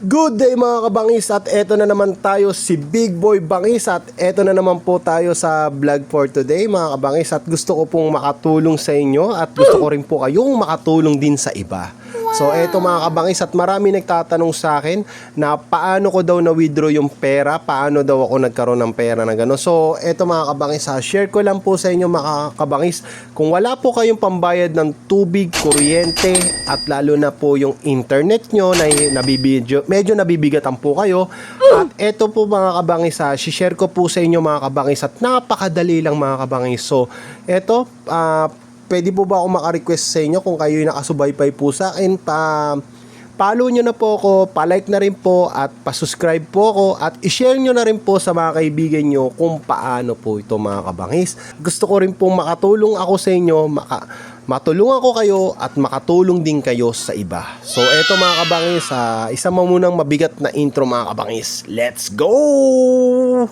Good day mga kabangis. At eto na naman tayo si Big Boy Bangis. At eto na naman po tayo sa vlog for today mga kabangis. At gusto ko pong makatulong sa inyo at gusto ko rin po kayong makatulong din sa iba. So eto mga kabangis at marami nagtatanong sa akin na paano ko daw na-withdraw yung pera, paano daw ako nagkaroon ng pera na gano'n. So eto mga kabangis ha, share ko lang po sa inyo mga kabangis kung wala po kayong pambayad ng tubig, kuryente at lalo na po yung internet nyo na nabibidyo, medyo nabibigatan po kayo. At eto po mga kabangis ha, share ko po sa inyo mga kabangis at napakadali lang mga kabangis. So eto, ah pwede po ba ako maka-request sa inyo kung kayo yung nakasubaybay po sa akin pa follow nyo na po ako, palike na rin po at pasubscribe po ako at i-share nyo na rin po sa mga kaibigan nyo kung paano po ito mga kabangis. Gusto ko rin po makatulong ako sa inyo, maka, matulungan ko kayo at makatulong din kayo sa iba. So eto mga kabangis, ah, isa mo munang mabigat na intro mga kabangis. Let's go!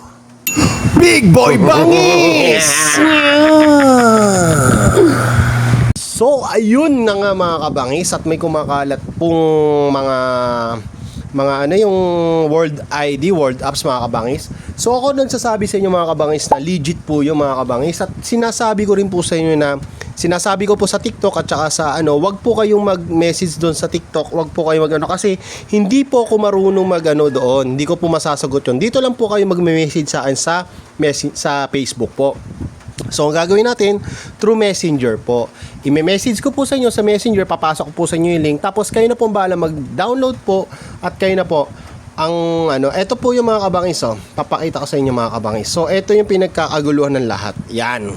Big Boy Bangis! So, ayun na nga mga kabangis at may kumakalat pong mga mga ano yung World ID, World Apps mga kabangis. So ako nagsasabi sa inyo mga kabangis na legit po yung mga kabangis at sinasabi ko rin po sa inyo na sinasabi ko po sa TikTok at saka sa ano, wag po kayong mag-message doon sa TikTok, wag po kayong mag-ano kasi hindi po ako marunong mag-ano doon. Hindi ko po masasagot 'yon. Dito lang po kayo mag-message sa akin sa message sa Facebook po. So, ang gagawin natin, through Messenger po. I-message ko po sa inyo sa Messenger, papasok po sa inyo yung link. Tapos, kayo na po bahala mag-download po at kayo na po ang ano, ito po yung mga kabangis, oh. Papakita ko sa inyo mga kabangis. So, ito yung pinagkakaguluhan ng lahat. Yan.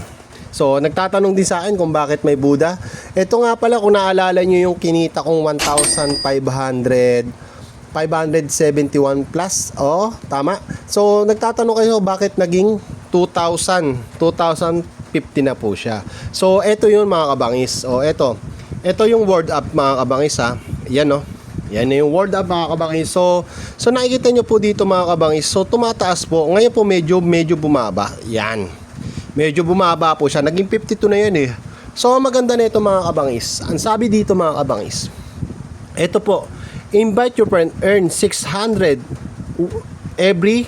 So, nagtatanong din sa akin kung bakit may Buddha. Ito nga pala, kung naalala nyo yung kinita kong 1,500 571 plus. Oh, tama. So, nagtatanong kayo bakit naging 2,000. 2,050 na po siya. So, ito yun mga kabangis. Oh, ito. Ito yung word up mga kabangis ha. Yan oh. Yan na yung word up mga kabangis. So, so nakikita nyo po dito mga kabangis. So, tumataas po. Ngayon po medyo, medyo bumaba. Yan. Medyo bumaba po siya. Naging 52 na yan eh. So, ang maganda na ito mga kabangis. Ang sabi dito mga kabangis. Ito po, invite your friend, earn 600 every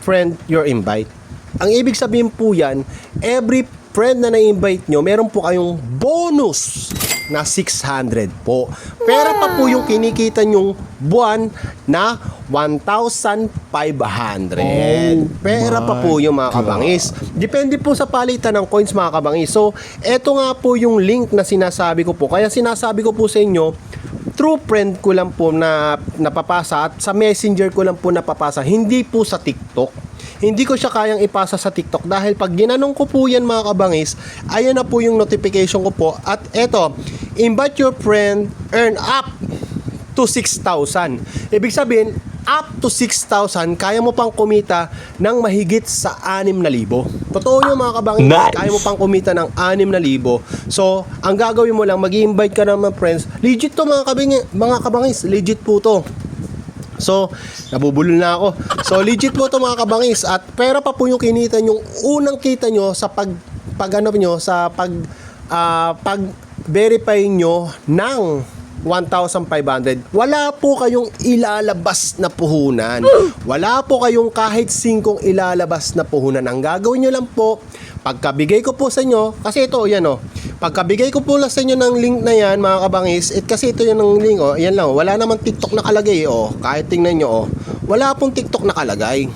friend your invite. Ang ibig sabihin po yan, every friend na na-invite nyo, meron po kayong bonus na 600 po. Pera pa po yung kinikita nyong buwan na 1,500. Pera pa po yung mga kabangis. Depende po sa palitan ng coins mga kabangis. So, eto nga po yung link na sinasabi ko po. Kaya sinasabi ko po sa inyo, true friend ko lang po na napapasa at sa messenger ko lang po napapasa. Hindi po sa TikTok. Hindi ko siya kayang ipasa sa TikTok dahil pag ginanong ko po yan mga kabangis, ayan na po yung notification ko po. At eto, invite your friend, earn up to 6,000. Ibig sabihin, up to 6,000, kaya mo pang kumita ng mahigit sa 6,000. Totoo yun mga kabangis, Nice. kaya mo pang kumita ng 6,000. So, ang gagawin mo lang, mag invite ka ng mga friends. Legit to mga, kabing, mga kabangis, legit po to. So, nabubulol na ako. So, legit po to mga kabangis. At pera pa po yung kinita nyo, unang kita nyo sa pag, pag ano nyo, sa pag, ah, pag verify nyo ng 1,500. Wala po kayong ilalabas na puhunan. Wala po kayong kahit singkong ilalabas na puhunan. Ang gagawin nyo lang po, pagkabigay ko po sa inyo, kasi ito, yan o, pagkabigay ko po lang sa inyo ng link na yan, mga kabangis, it, kasi ito yung ng link, oh, yan lang, oh, wala naman TikTok nakalagay, oh, kahit tingnan nyo, oh, wala pong TikTok nakalagay.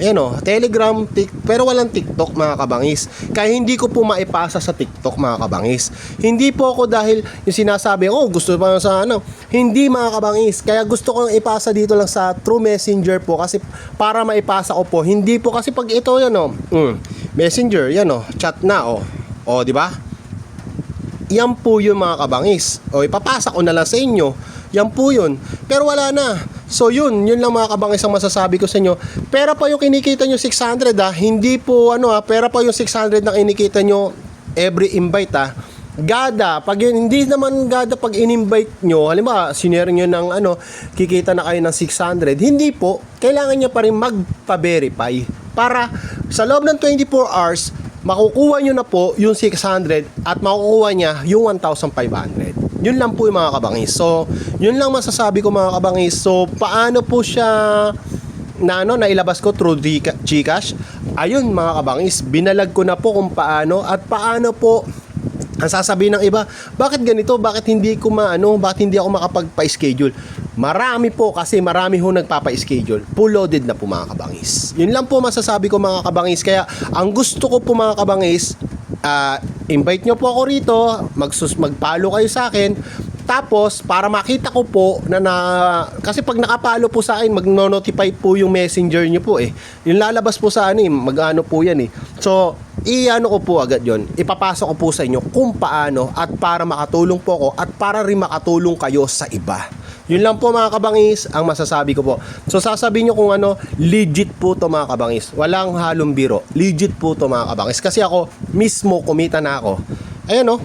Ayan o, Telegram, tik, pero walang TikTok mga kabangis. Kaya hindi ko po maipasa sa TikTok mga kabangis. Hindi po ako dahil yung sinasabi, oh gusto pa sa ano. Hindi mga kabangis. Kaya gusto kong ipasa dito lang sa True Messenger po kasi para maipasa ko po. Hindi po kasi pag ito yan o, mm, Messenger, yan o, chat na o. O, di ba? Yan po yung mga kabangis. O, ipapasa ko na lang sa inyo. Yan po yun. Pero wala na. So yun, yun lang mga kabangis ang masasabi ko sa inyo. Pera pa yung kinikita nyo 600 ha. Hindi po ano ha, pera pa yung 600 na kinikita nyo every invite ha. Gada, pag yun, hindi naman gada pag in-invite nyo, halimbawa, sinare nyo ng ano, kikita na kayo ng 600, hindi po, kailangan nyo pa rin magpa-verify para sa loob ng 24 hours, makukuha nyo na po yung 600 at makukuha niya yung 1,500. Yun lang po yung mga kabangis. So, yun lang masasabi ko mga kabangis. So, paano po siya na ano, nailabas ko through Gca- Gcash? Ayun mga kabangis, binalag ko na po kung paano at paano po ang sasabihin ng iba, bakit ganito? Bakit hindi ko maano? Bakit hindi ako makapagpa-schedule? Marami po kasi marami ho nagpapa-schedule. Full loaded na po mga kabangis. Yun lang po masasabi ko mga kabangis. Kaya ang gusto ko po mga kabangis, ah, invite nyo po ako rito, magsus magpalo kayo sa akin. Tapos, para makita ko po na na... Kasi pag nakapalo po sa akin, magno-notify po yung messenger nyo po eh. Yung lalabas po sa ano eh, mag-ano po yan eh. So, i-ano ko po agad yon Ipapasok ko po sa inyo kung paano at para makatulong po ako at para rin makatulong kayo sa iba. Yun lang po mga kabangis ang masasabi ko po. So sasabihin nyo kung ano, legit po to mga kabangis. Walang halong biro. Legit po to mga kabangis. Kasi ako, mismo kumita na ako. Ayan o.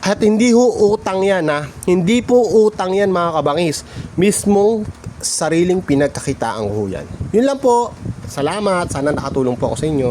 At hindi ho utang yan ha. Hindi po utang yan mga kabangis. Mismong sariling pinagkakitaan ho yan. Yun lang po. Salamat. Sana nakatulong po ako sa inyo.